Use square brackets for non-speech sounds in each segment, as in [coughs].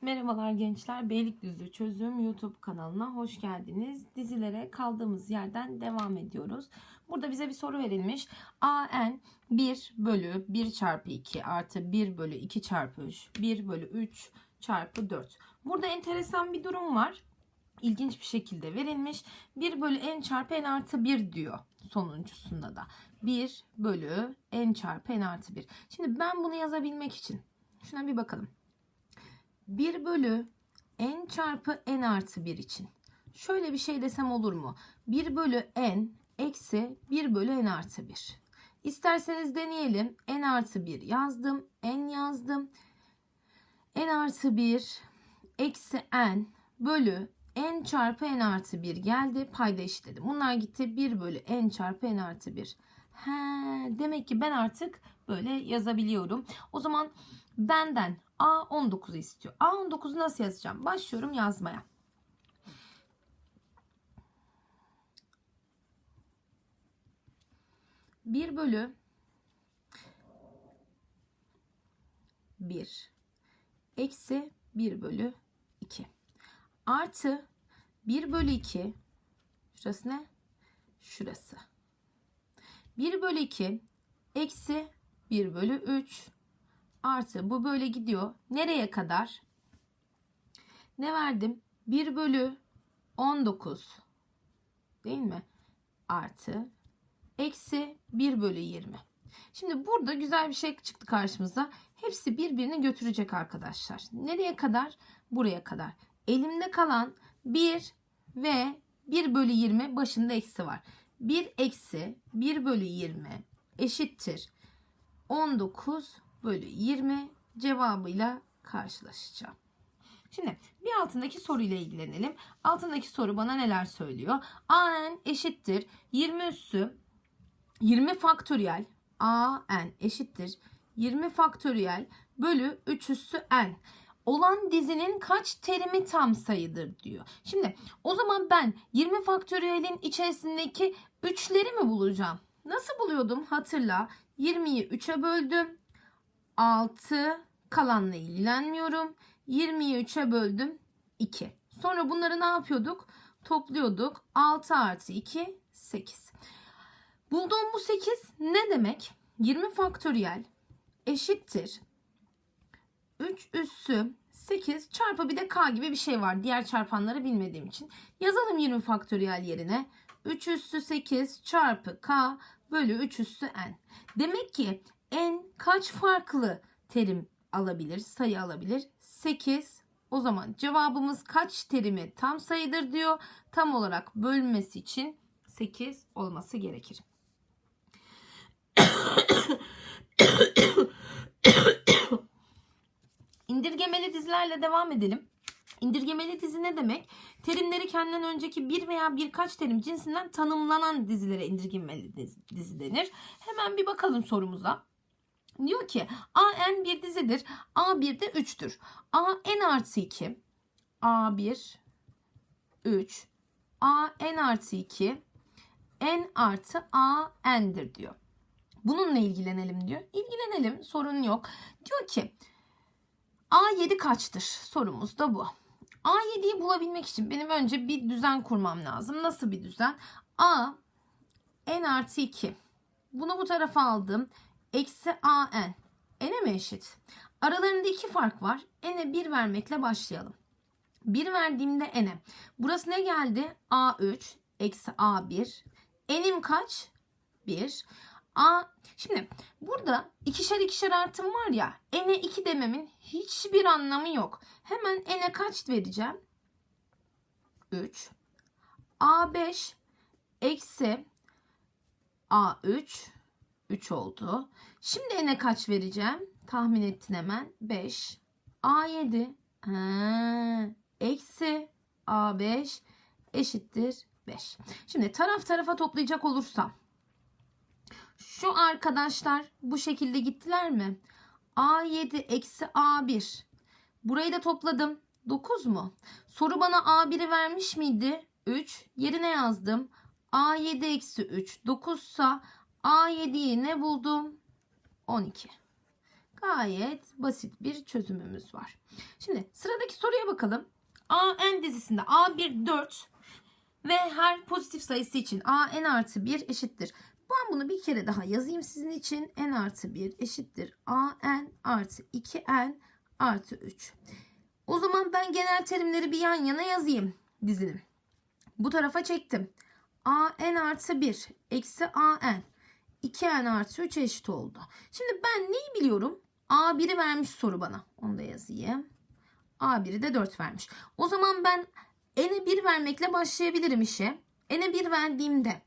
Merhabalar gençler. Beylikdüzü Çözüm YouTube kanalına hoş geldiniz. Dizilere kaldığımız yerden devam ediyoruz. Burada bize bir soru verilmiş. AN 1 bölü 1 çarpı 2 artı 1 bölü 2 çarpı 3 1 bölü 3 çarpı 4. Burada enteresan bir durum var. İlginç bir şekilde verilmiş. 1 bölü n çarpı n artı 1 diyor sonuncusunda da. 1 bölü n çarpı n artı 1. Şimdi ben bunu yazabilmek için şuna bir bakalım. 1 bölü n çarpı n artı 1 için. Şöyle bir şey desem olur mu? 1 bölü n eksi 1 bölü n artı 1. İsterseniz deneyelim. n artı 1 yazdım. n yazdım. n artı 1 eksi n bölü n çarpı n artı 1 geldi. Payda eşitledim. Bunlar gitti. 1 bölü n çarpı n artı 1. He, demek ki ben artık böyle yazabiliyorum. O zaman benden A19'u istiyor. A19'u nasıl yazacağım? Başlıyorum yazmaya. Bir bölü bir eksi bir bölü iki artı bir bölü iki şurası ne? Şurası. 1 bölü 2 eksi 1 bölü 3 artı bu böyle gidiyor. Nereye kadar? Ne verdim? 1 bölü 19 değil mi? Artı eksi 1 bölü 20. Şimdi burada güzel bir şey çıktı karşımıza. Hepsi birbirini götürecek arkadaşlar. Nereye kadar? Buraya kadar. Elimde kalan 1 ve 1 bölü 20 başında eksi var. 1 eksi 1 bölü 20 eşittir 19 bölü 20 cevabıyla karşılaşacağım. Şimdi bir altındaki soruyla ilgilenelim. Altındaki soru bana neler söylüyor? an eşittir 20 üssü 20 faktöriyel an eşittir 20 faktöriyel bölü 3 üssü n olan dizinin kaç terimi tam sayıdır diyor. Şimdi o zaman ben 20 faktöriyelin içerisindeki 3'leri mi bulacağım? Nasıl buluyordum? Hatırla. 20'yi 3'e böldüm. 6 kalanla ilgilenmiyorum. 20'yi 3'e böldüm. 2. Sonra bunları ne yapıyorduk? Topluyorduk. 6 artı 2 8. Bulduğum bu 8 ne demek? 20 faktöriyel eşittir 3 üssü 8 çarpı bir de k gibi bir şey var. Diğer çarpanları bilmediğim için. Yazalım 20 faktöriyel yerine. 3 üssü 8 çarpı k bölü 3 üssü n. Demek ki n kaç farklı terim alabilir, sayı alabilir? 8. O zaman cevabımız kaç terimi tam sayıdır diyor. Tam olarak bölünmesi için 8 olması gerekir. [coughs] İndirgemeli dizilerle devam edelim. İndirgemeli dizi ne demek? Terimleri kendinden önceki bir veya birkaç terim cinsinden tanımlanan dizilere indirgemeli dizi, dizi denir. Hemen bir bakalım sorumuza. Diyor ki AN bir dizidir. A1 de 3'tür. A n artı 2. A1 3. A n artı 2. N artı A n'dir diyor. Bununla ilgilenelim diyor. İlgilenelim sorun yok. Diyor ki A7 kaçtır? Sorumuz da bu. A7'yi bulabilmek için benim önce bir düzen kurmam lazım. Nasıl bir düzen? A n artı 2. Bunu bu tarafa aldım. Eksi a n. N'e mi eşit? Aralarında iki fark var. N'e 1 vermekle başlayalım. 1 verdiğimde n'e. Burası ne geldi? A3 eksi A1. N'im kaç? 1. A şimdi burada ikişer ikişer artım var ya n'e 2 dememin hiçbir anlamı yok. Hemen n'e kaç vereceğim? 3. A5 eksi A3 3 oldu. Şimdi n'e kaç vereceğim? Tahmin ettin hemen. 5. A7 ha, eksi A5 eşittir 5. Şimdi taraf tarafa toplayacak olursam şu arkadaşlar bu şekilde gittiler mi? A7 eksi A1. Burayı da topladım. 9 mu? Soru bana A1'i vermiş miydi? 3. Yerine yazdım. A7 eksi 3. 9 sa A7'yi ne buldum? 12. Gayet basit bir çözümümüz var. Şimdi sıradaki soruya bakalım. A n dizisinde A1 4 ve her pozitif sayısı için a n artı 1 eşittir. Ben bunu bir kere daha yazayım sizin için. n artı 1 eşittir a n artı 2n artı 3. O zaman ben genel terimleri bir yan yana yazayım dizinin. Bu tarafa çektim. a n artı 1 eksi a n 2n artı 3 eşit oldu. Şimdi ben neyi biliyorum? A1'i vermiş soru bana. Onu da yazayım. A1'i de 4 vermiş. O zaman ben n'e 1 vermekle başlayabilirim işe. n'e 1 verdiğimde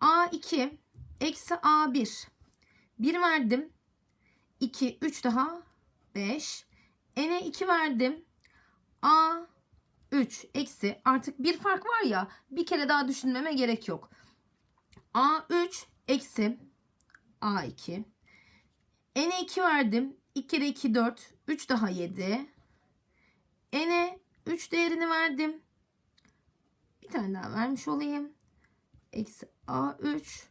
A2 eksi A1 1 verdim. 2, 3 daha 5. n'e 2 verdim. A3 eksi artık bir fark var ya bir kere daha düşünmeme gerek yok. A3 eksi A2 n'e 2 verdim. 2 kere 2 4 3 daha 7 n'e 3 değerini verdim. Bir tane daha vermiş olayım. Eksi A3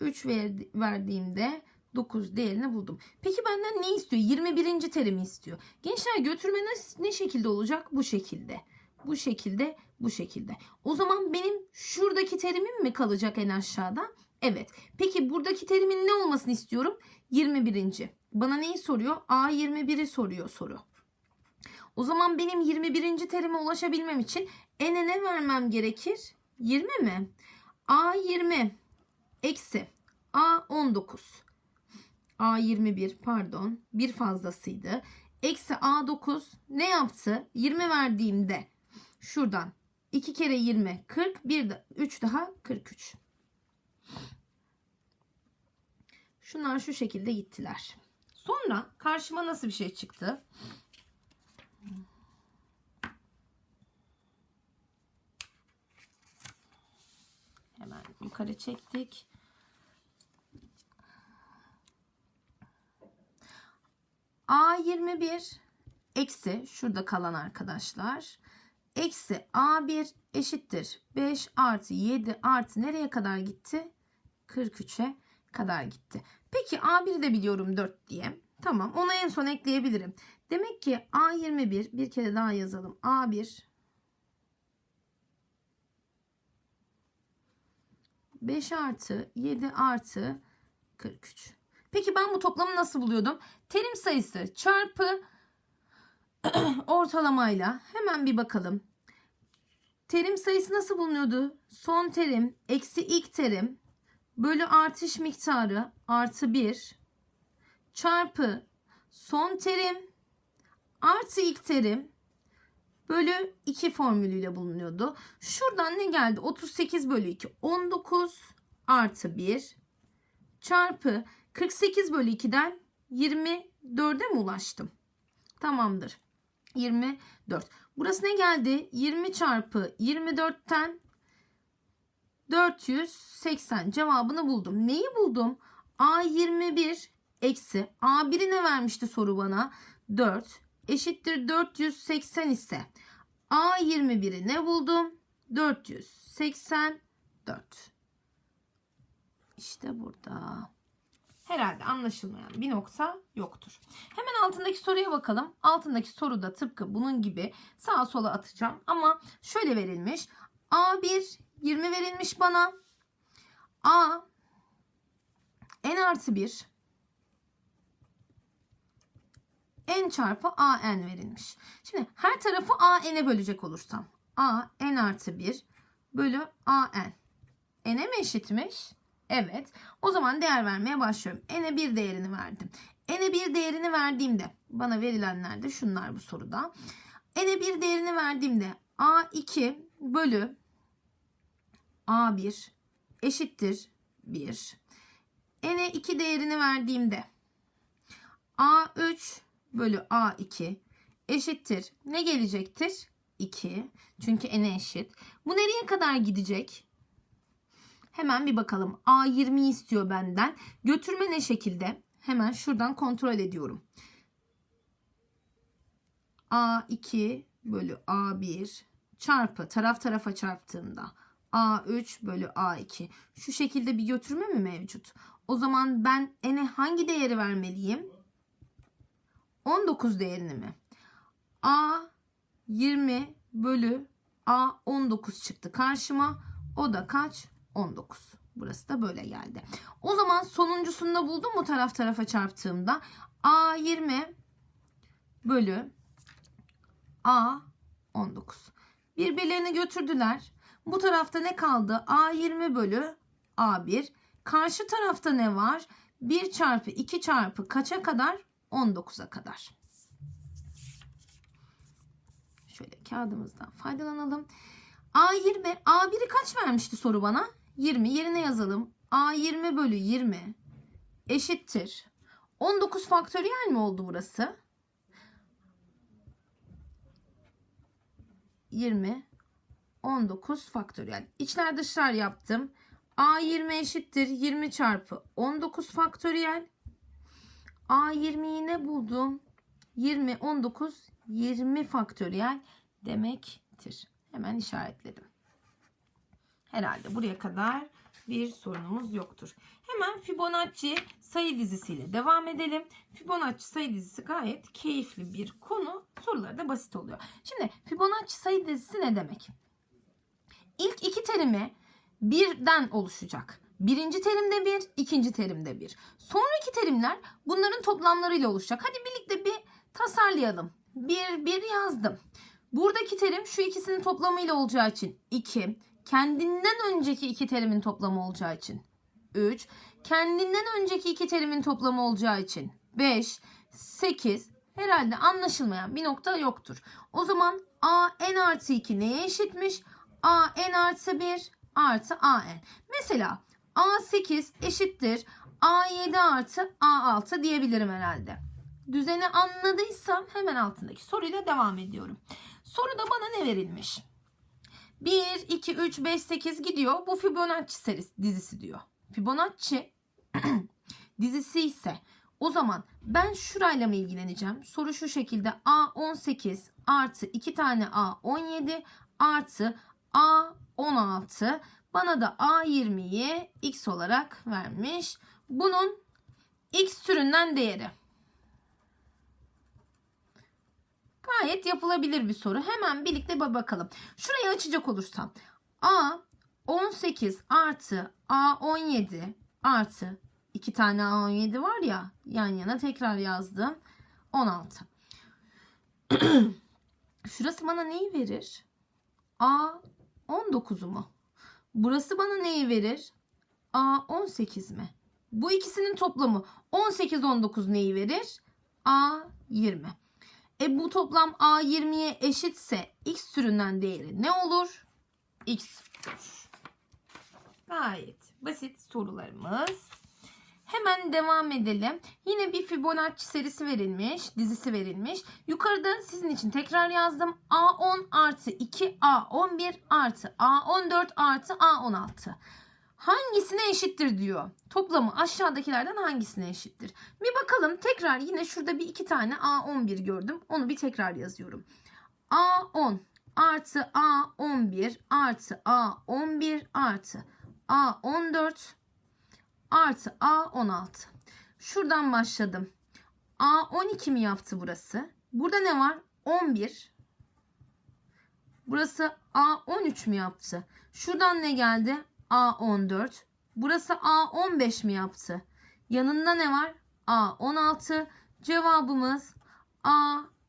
3 verdi, verdiğimde 9 değerini buldum. Peki benden ne istiyor? 21. terimi istiyor. Gençler götürme ne, ne şekilde olacak? Bu şekilde. Bu şekilde, bu şekilde. O zaman benim şuradaki terimim mi kalacak en aşağıda? Evet. Peki buradaki terimin ne olmasını istiyorum? 21. Bana neyi soruyor? A21'i soruyor soru. O zaman benim 21. terime ulaşabilmem için n'e ne vermem gerekir? 20 mi? A20 eksi A19 A21 pardon bir fazlasıydı. Eksi A9 ne yaptı? 20 verdiğimde şuradan 2 kere 20 40 bir de 3 daha 43. Şunlar şu şekilde gittiler. Sonra karşıma nasıl bir şey çıktı? Hemen yukarı çektik. A21 eksi şurada kalan arkadaşlar. Eksi A1 eşittir. 5 artı 7 artı nereye kadar gitti? 43'e kadar gitti. Peki A1'i de biliyorum 4 diye. Tamam onu en son ekleyebilirim. Demek ki A21 bir kere daha yazalım. A1 5 artı 7 artı 43. Peki ben bu toplamı nasıl buluyordum? Terim sayısı çarpı [clears throat] ortalamayla hemen bir bakalım. Terim sayısı nasıl bulunuyordu? Son terim eksi ilk terim bölü artış miktarı artı 1 çarpı son terim artı ilk terim bölü 2 formülüyle bulunuyordu. Şuradan ne geldi? 38 bölü 2 19 artı 1 çarpı 48 bölü 2'den 24'e mi ulaştım? Tamamdır. 24. Burası ne geldi? 20 çarpı 24'ten 480 cevabını buldum. Neyi buldum? A21 eksi A1'i ne vermişti soru bana? 4 eşittir 480 ise A21'i ne buldum? 484. İşte burada. Herhalde anlaşılmayan bir nokta yoktur. Hemen altındaki soruya bakalım. Altındaki soru da tıpkı bunun gibi sağa sola atacağım. Ama şöyle verilmiş. A1 20 verilmiş bana. A n artı 1 n çarpı a n verilmiş. Şimdi her tarafı a n'e bölecek olursam a n artı 1 bölü a n. n'e mi eşitmiş? Evet. O zaman değer vermeye başlıyorum. n'e bir değerini verdim. n'e bir değerini verdiğimde bana verilenler de şunlar bu soruda. n'e bir değerini verdiğimde a2 bölü a1 eşittir 1. n'e 2 değerini verdiğimde a3 bölü A2 eşittir. Ne gelecektir? 2. Çünkü n'e eşit. Bu nereye kadar gidecek? Hemen bir bakalım. A20 istiyor benden. Götürme ne şekilde? Hemen şuradan kontrol ediyorum. A2 bölü A1 çarpı taraf tarafa çarptığımda A3 bölü A2. Şu şekilde bir götürme mi mevcut? O zaman ben n'e hangi değeri vermeliyim? 19 değerini mi? A 20 bölü A 19 çıktı karşıma. O da kaç? 19. Burası da böyle geldi. O zaman sonuncusunu da buldum mu taraf tarafa çarptığımda? A 20 bölü A 19. Birbirlerini götürdüler. Bu tarafta ne kaldı? A 20 bölü A1. Karşı tarafta ne var? 1 çarpı 2 çarpı kaça kadar? 19'a kadar. Şöyle kağıdımızdan faydalanalım. A20, A1'i kaç vermişti soru bana? 20 yerine yazalım. A20 bölü 20 eşittir. 19 faktöriyel mi oldu burası? 20 19 faktöriyel. İçler dışlar yaptım. A20 eşittir 20 çarpı 19 faktöriyel. A20'yi ne buldum? 20 19 20 faktöriyel demektir. Hemen işaretledim. Herhalde buraya kadar bir sorunumuz yoktur. Hemen Fibonacci sayı dizisiyle devam edelim. Fibonacci sayı dizisi gayet keyifli bir konu. Soruları da basit oluyor. Şimdi Fibonacci sayı dizisi ne demek? İlk iki terimi birden oluşacak. Birinci terimde bir, ikinci terimde bir. Sonraki terimler bunların toplamlarıyla oluşacak. Hadi birlikte bir tasarlayalım. Bir, bir yazdım. Buradaki terim şu ikisinin toplamıyla olacağı için 2. Kendinden önceki iki terimin toplamı olacağı için 3. Kendinden önceki iki terimin toplamı olacağı için 5, 8. Herhalde anlaşılmayan bir nokta yoktur. O zaman a n artı 2 neye eşitmiş? a n artı 1 artı a n. Mesela a8 eşittir a7 artı a6 diyebilirim herhalde. Düzeni anladıysam hemen altındaki soruyla devam ediyorum. Soruda bana ne verilmiş? 1, 2, 3, 5, 8 gidiyor. Bu Fibonacci serisi dizisi diyor. Fibonacci [clears throat] dizisi ise o zaman ben şurayla mı ilgileneceğim? Soru şu şekilde A18 artı 2 tane A17 artı A16 bana da A20'yi x olarak vermiş. Bunun x türünden değeri. Gayet yapılabilir bir soru. Hemen birlikte bir bakalım. Şurayı açacak olursam. A 18 artı A17 artı 2 tane A17 var ya yan yana tekrar yazdım. 16. [clears throat] Şurası bana neyi verir? A 19'u mu? Burası bana neyi verir? A 18 mi? Bu ikisinin toplamı 18 19 neyi verir? A 20. E bu toplam A20'ye eşitse x türünden değeri ne olur? X. Gayet basit sorularımız. Hemen devam edelim. Yine bir Fibonacci serisi verilmiş, dizisi verilmiş. Yukarıda sizin için tekrar yazdım. A10 artı 2, A11 artı A14 artı A16 hangisine eşittir diyor. Toplamı aşağıdakilerden hangisine eşittir? Bir bakalım tekrar yine şurada bir iki tane A11 gördüm. Onu bir tekrar yazıyorum. A10 artı A11 artı A11 artı A14 artı A16. Şuradan başladım. A12 mi yaptı burası? Burada ne var? 11. Burası A13 mi yaptı? Şuradan ne geldi? A14. Burası A15 mi yaptı? Yanında ne var? A16. Cevabımız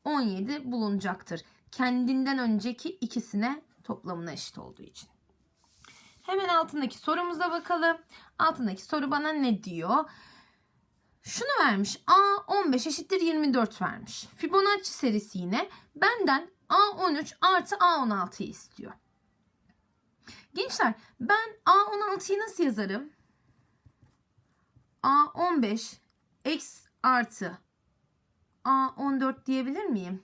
A17 bulunacaktır. Kendinden önceki ikisine toplamına eşit olduğu için. Hemen altındaki sorumuza bakalım. Altındaki soru bana ne diyor? Şunu vermiş. A15 eşittir 24 vermiş. Fibonacci serisi yine benden A13 artı A16'yı istiyor. Gençler ben A16'yı nasıl yazarım? A15 x artı A14 diyebilir miyim?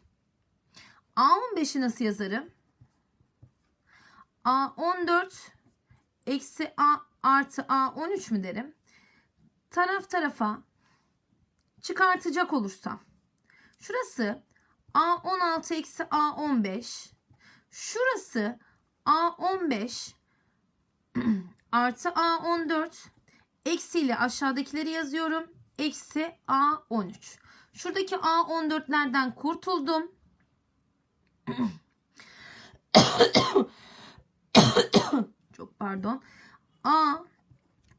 A15'i nasıl yazarım? A14 eksi A artı A13 mü derim? Taraf tarafa çıkartacak olursam. Şurası A16 eksi A15. Şurası A15 artı A14 eksiyle aşağıdakileri yazıyorum. Eksi A13. Şuradaki A14'lerden kurtuldum. Çok pardon. A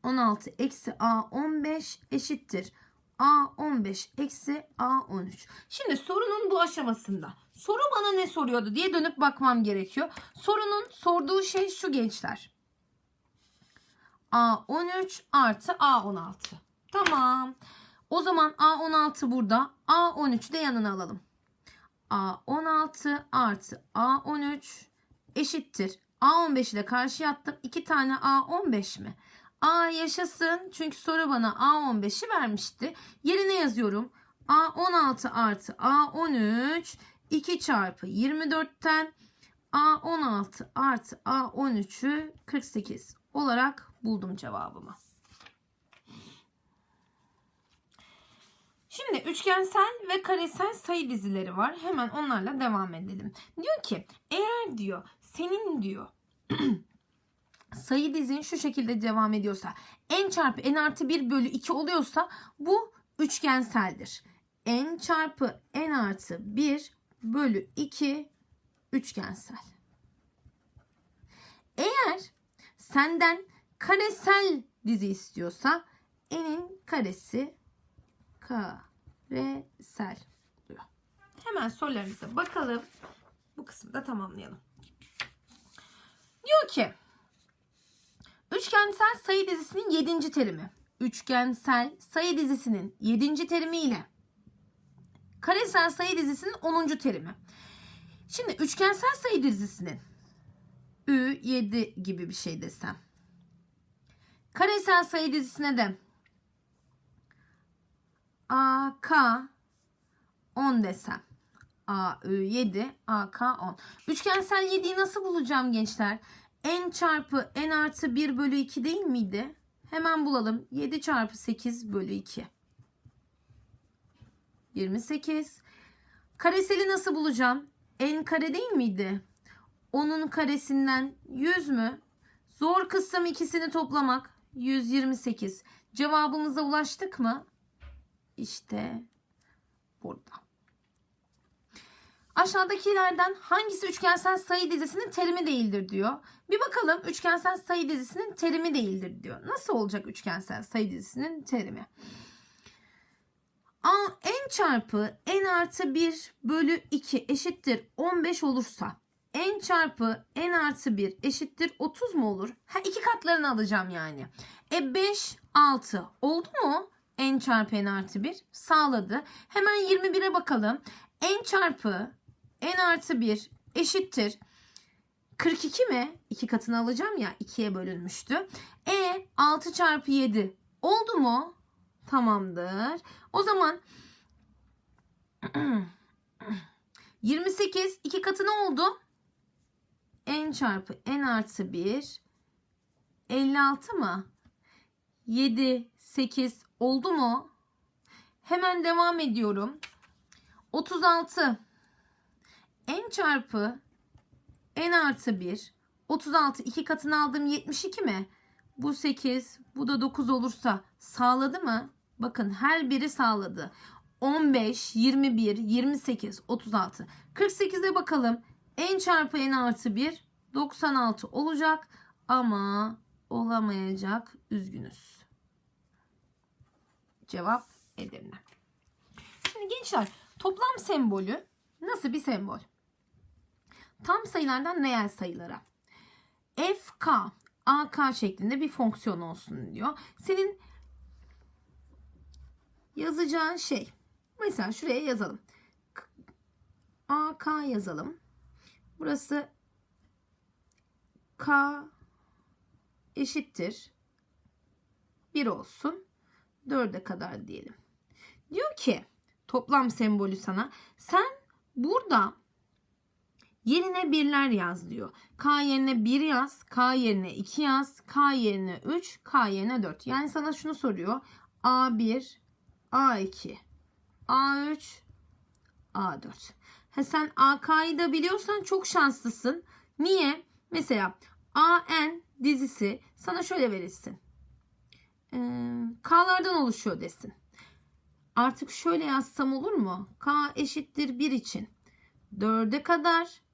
16 eksi A15 eşittir. A15 eksi A13. Şimdi sorunun bu aşamasında. Soru bana ne soruyordu diye dönüp bakmam gerekiyor. Sorunun sorduğu şey şu gençler. A13 artı A16. Tamam. O zaman A16 burada. A13 de yanına alalım. A16 artı A13 eşittir. A15'i de karşıya attım. 2 tane A15 mi? A yaşasın. Çünkü soru bana A15'i vermişti. Yerine yazıyorum. A16 artı A13 2 çarpı 24'ten A16 artı A13'ü 48 olarak buldum cevabımı. Şimdi üçgensel ve karesel sayı dizileri var. Hemen onlarla devam edelim. Diyor ki eğer diyor senin diyor [clears throat] sayı dizin şu şekilde devam ediyorsa n çarpı n artı 1 bölü 2 oluyorsa bu üçgenseldir. n çarpı n artı 1 bölü 2 üçgensel. Eğer senden karesel dizi istiyorsa n'in karesi karesel diyor. Hemen sorularımıza bakalım. Bu kısmı da tamamlayalım. Diyor ki üçgensel sayı dizisinin 7. terimi. Üçgensel sayı dizisinin 7. terimi ile karesel sayı dizisinin 10. terimi. Şimdi üçgensel sayı dizisinin Ü7 gibi bir şey desem. Karesel sayı dizisine de AK 10 desem. AÜ7, AK 10. Üçgensel 7'yi nasıl bulacağım gençler? N çarpı N artı 1 bölü 2 değil miydi? Hemen bulalım. 7 çarpı 8 bölü 2. 28. Kareseli nasıl bulacağım? N kare değil miydi? Onun karesinden 100 mü? Zor kısım ikisini toplamak. 128. Cevabımıza ulaştık mı? İşte burada. Aşağıdakilerden hangisi üçgensel sayı dizisinin terimi değildir diyor. Bir bakalım üçgensel sayı dizisinin terimi değildir diyor. Nasıl olacak üçgensel sayı dizisinin terimi? A, n çarpı n artı 1 bölü 2 eşittir 15 olursa n çarpı n artı 1 eşittir 30 mu olur? Ha, iki katlarını alacağım yani. E 5, 6 oldu mu? n çarpı n artı 1 sağladı. Hemen 21'e bakalım. n çarpı n artı 1 eşittir 42 mi? 2 katını alacağım ya 2'ye bölünmüştü. E 6 çarpı 7 oldu mu? Tamamdır. O zaman [clears throat] 28 2 katı ne oldu? n çarpı n artı 1 56 mı? 7 8 oldu mu? Hemen devam ediyorum. 36 n çarpı n artı 1 36 iki katını aldım 72 mi? Bu 8 bu da 9 olursa sağladı mı? Bakın her biri sağladı. 15, 21, 28, 36. 48'e bakalım. n çarpı n artı 1 96 olacak ama olamayacak. Üzgünüz. Cevap Edirne. Şimdi gençler toplam sembolü nasıl bir sembol? Tam sayılardan reel sayılara. FK AK şeklinde bir fonksiyon olsun diyor. Senin yazacağın şey mesela şuraya yazalım. AK yazalım. Burası K eşittir 1 olsun. 4'e kadar diyelim. Diyor ki toplam sembolü sana sen burada yerine birler yaz diyor. K yerine 1 yaz, K yerine 2 yaz, K yerine 3, K yerine 4. Yani sana şunu soruyor. A1, A2, A3, A4. Ha sen AK'yı da biliyorsan çok şanslısın. Niye? Mesela AN dizisi sana şöyle verilsin. Ee, K'lardan oluşuyor desin. Artık şöyle yazsam olur mu? K eşittir 1 için. 4'e kadar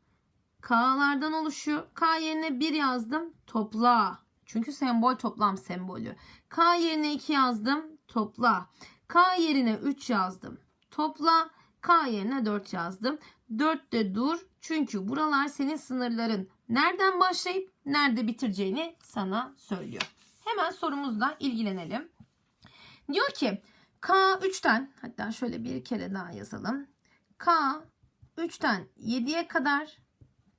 K'lardan oluşuyor. K yerine 1 yazdım. Topla. Çünkü sembol toplam sembolü. K yerine 2 yazdım. Topla. K yerine 3 yazdım. Topla. K yerine 4 yazdım. 4'te dur. Çünkü buralar senin sınırların. Nereden başlayıp nerede bitireceğini sana söylüyor. Hemen sorumuzla ilgilenelim. Diyor ki K 3'ten hatta şöyle bir kere daha yazalım. K 3'ten 7'ye kadar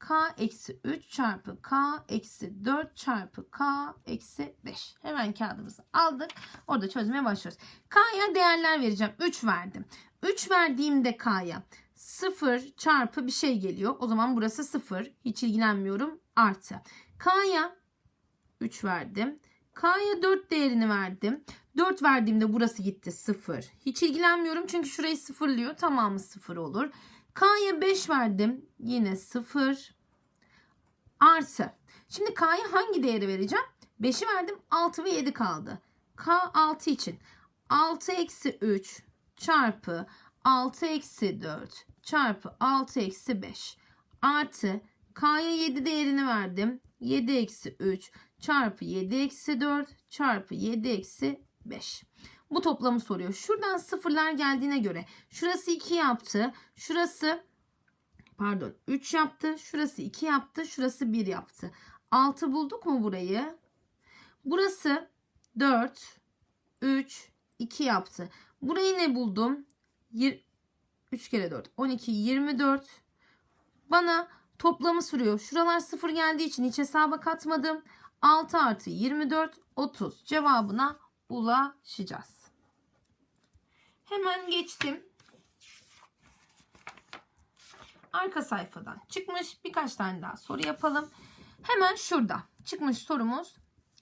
K eksi 3 çarpı K eksi 4 çarpı K eksi 5. Hemen kağıdımızı aldık. Orada çözmeye başlıyoruz. K'ya değerler vereceğim. 3 verdim. 3 verdiğimde K'ya 0 çarpı bir şey geliyor. O zaman burası 0. Hiç ilgilenmiyorum. Artı. K'ya 3 verdim. K'ya 4 değerini verdim. 4 verdiğimde burası gitti 0. Hiç ilgilenmiyorum çünkü şurayı sıfırlıyor. Tamamı 0 olur. K'ya 5 verdim. Yine 0. Artı. Şimdi K'ya hangi değeri vereceğim? 5'i verdim. 6 ve 7 kaldı. K 6 için. 6 eksi 3 çarpı 6 eksi 4 çarpı 6 eksi 5 artı K'ya 7 değerini verdim. 7 eksi 3 çarpı 7 eksi 4 çarpı 7 eksi 5. Bu toplamı soruyor. Şuradan sıfırlar geldiğine göre şurası 2 yaptı. Şurası pardon 3 yaptı. Şurası 2 yaptı. Şurası 1 yaptı. 6 bulduk mu burayı? Burası 4 3 2 yaptı. Burayı ne buldum? 3 kere 4 12 24. Bana toplamı soruyor. Şuralar 0 geldiği için hiç hesaba katmadım. 6 artı 24 30 cevabına ulaşacağız. Hemen geçtim. Arka sayfadan çıkmış birkaç tane daha soru yapalım. Hemen şurada çıkmış sorumuz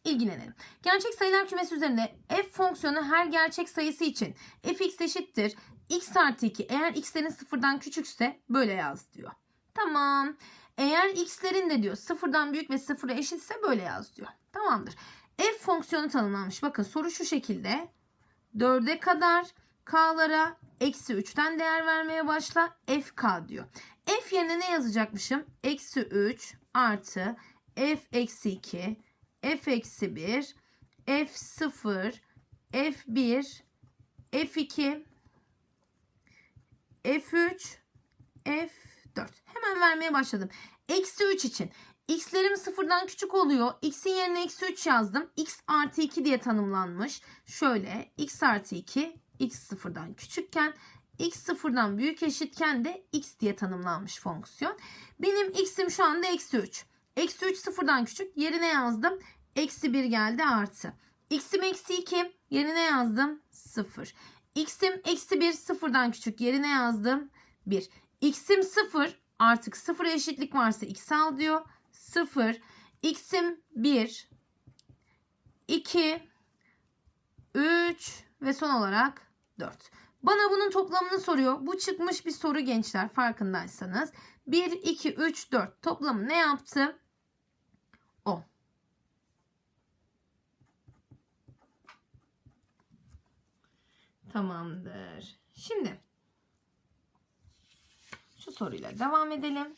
ilgilenelim. Gerçek sayılar kümesi üzerinde f fonksiyonu her gerçek sayısı için fx eşittir x artı 2 eğer x'lerin sıfırdan küçükse böyle yaz diyor. Tamam. Eğer x'lerin de diyor sıfırdan büyük ve sıfıra eşitse böyle yaz diyor. Tamamdır. F fonksiyonu tanımlanmış. Bakın soru şu şekilde. 4'e kadar k'lara eksi 3'ten değer vermeye başla. fk diyor. F yerine ne yazacakmışım? Eksi 3 artı f eksi 2 f eksi 1 f0 f1 f2 f3 f4 hemen vermeye başladım. Eksi 3 için x'lerim sıfırdan küçük oluyor. x'in yerine eksi 3 yazdım. x artı 2 diye tanımlanmış. Şöyle x artı 2 x sıfırdan küçükken x sıfırdan büyük eşitken de x diye tanımlanmış fonksiyon. Benim x'im şu anda eksi 3. Eksi 3 sıfırdan küçük yerine yazdım. Eksi 1 geldi artı. x'im eksi 2 yerine yazdım 0. x'im eksi 1 sıfırdan küçük yerine yazdım 1. x'im 0 artık 0 eşitlik varsa x al diyor. 0 x'im 1 2 3 ve son olarak 4. Bana bunun toplamını soruyor. Bu çıkmış bir soru gençler farkındaysanız. 1, 2, 3, 4 toplamı ne yaptı? 10. Tamamdır. Şimdi şu soruyla devam edelim.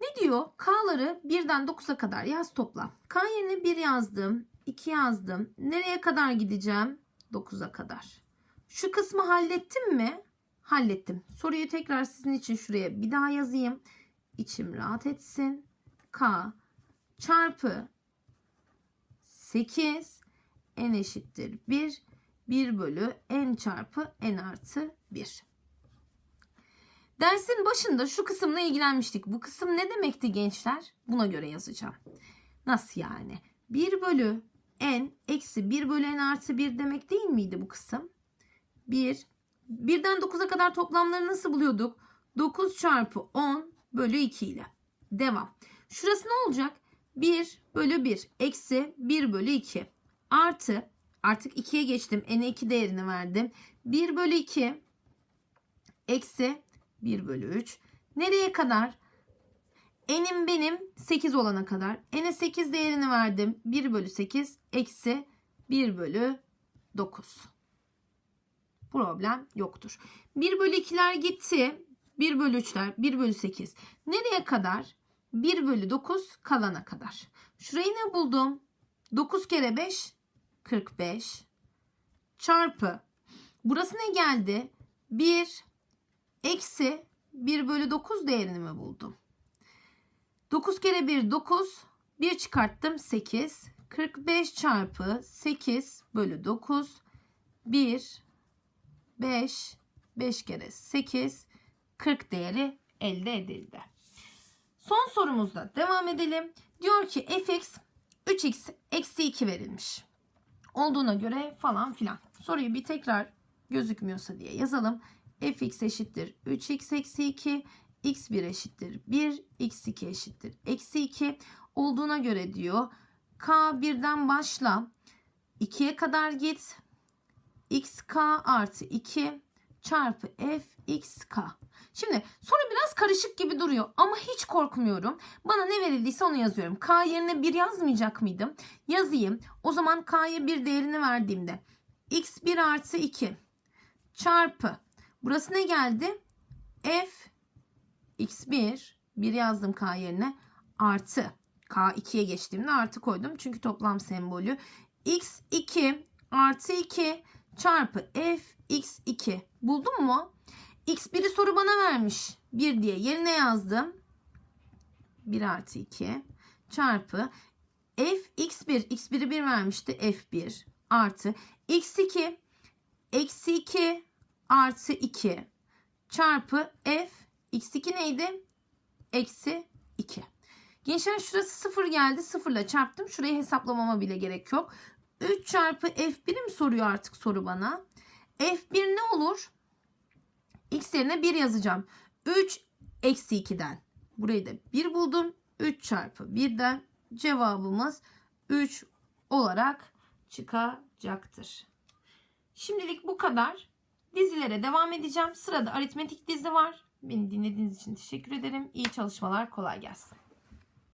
Ne diyor? K'ları 1'den 9'a kadar yaz topla. K yerine 1 yazdım. 2 yazdım. Nereye kadar gideceğim? 9'a kadar. Şu kısmı hallettim mi? Hallettim. Soruyu tekrar sizin için şuraya bir daha yazayım. İçim rahat etsin. K çarpı 8 n eşittir 1. 1 bölü n çarpı n artı 1. Dersin başında şu kısımla ilgilenmiştik. Bu kısım ne demekti gençler? Buna göre yazacağım. Nasıl yani? 1 bölü n eksi 1 bölü n artı 1 demek değil miydi bu kısım? 1. 1'den 9'a kadar toplamları nasıl buluyorduk? 9 çarpı 10 bölü 2 ile. Devam. Şurası ne olacak? 1 bölü 1 eksi 1 bölü 2 artı artık 2'ye geçtim. N'e 2 değerini verdim. 1 bölü 2 eksi 1 bölü 3. Nereye kadar? N'im benim 8 olana kadar. N'e 8 değerini verdim. 1 bölü 8 eksi 1 bölü 9. Problem yoktur. 1 bölü 2'ler gitti. 1 bölü 3'ler 1 bölü 8. Nereye kadar? 1 bölü 9 kalana kadar. Şurayı ne buldum? 9 kere 5 45 çarpı. Burası ne geldi? 1 eksi 1 bölü 9 değerini mi buldum? 9 kere 1 9. 1 çıkarttım 8. 45 çarpı 8 bölü 9. 1 5 5 kere 8 40 değeri elde edildi. Son sorumuzda devam edelim. Diyor ki fx 3x eksi 2 verilmiş. Olduğuna göre falan filan. Soruyu bir tekrar gözükmüyorsa diye yazalım. fx eşittir 3x eksi 2 x1 eşittir 1 x2 eşittir eksi 2 olduğuna göre diyor k birden başla 2'ye kadar git xk artı 2 çarpı fxk. Şimdi soru biraz karışık gibi duruyor ama hiç korkmuyorum. Bana ne verildiyse onu yazıyorum. K yerine 1 yazmayacak mıydım? Yazayım. O zaman K'ya bir değerini verdiğimde x1 artı 2 çarpı burası ne geldi? F x1 1 yazdım K yerine artı K2'ye geçtiğimde artı koydum. Çünkü toplam sembolü x2 artı 2 çarpı f x2 buldun mu? x1'i soru bana vermiş. 1 diye yerine yazdım. 1 artı 2 çarpı f x1 x1'i 1 vermişti f1 artı x2 eksi 2 artı 2 çarpı f x2 neydi? Eksi 2. Gençler şurası 0 geldi. 0 ile çarptım. Şurayı hesaplamama bile gerek yok. 3 çarpı f1'i mi soruyor artık soru bana? f1 ne olur? x yerine 1 yazacağım. 3 eksi 2'den. Burayı da 1 buldum. 3 çarpı 1'den cevabımız 3 olarak çıkacaktır. Şimdilik bu kadar. Dizilere devam edeceğim. Sırada aritmetik dizi var. Beni dinlediğiniz için teşekkür ederim. İyi çalışmalar, kolay gelsin.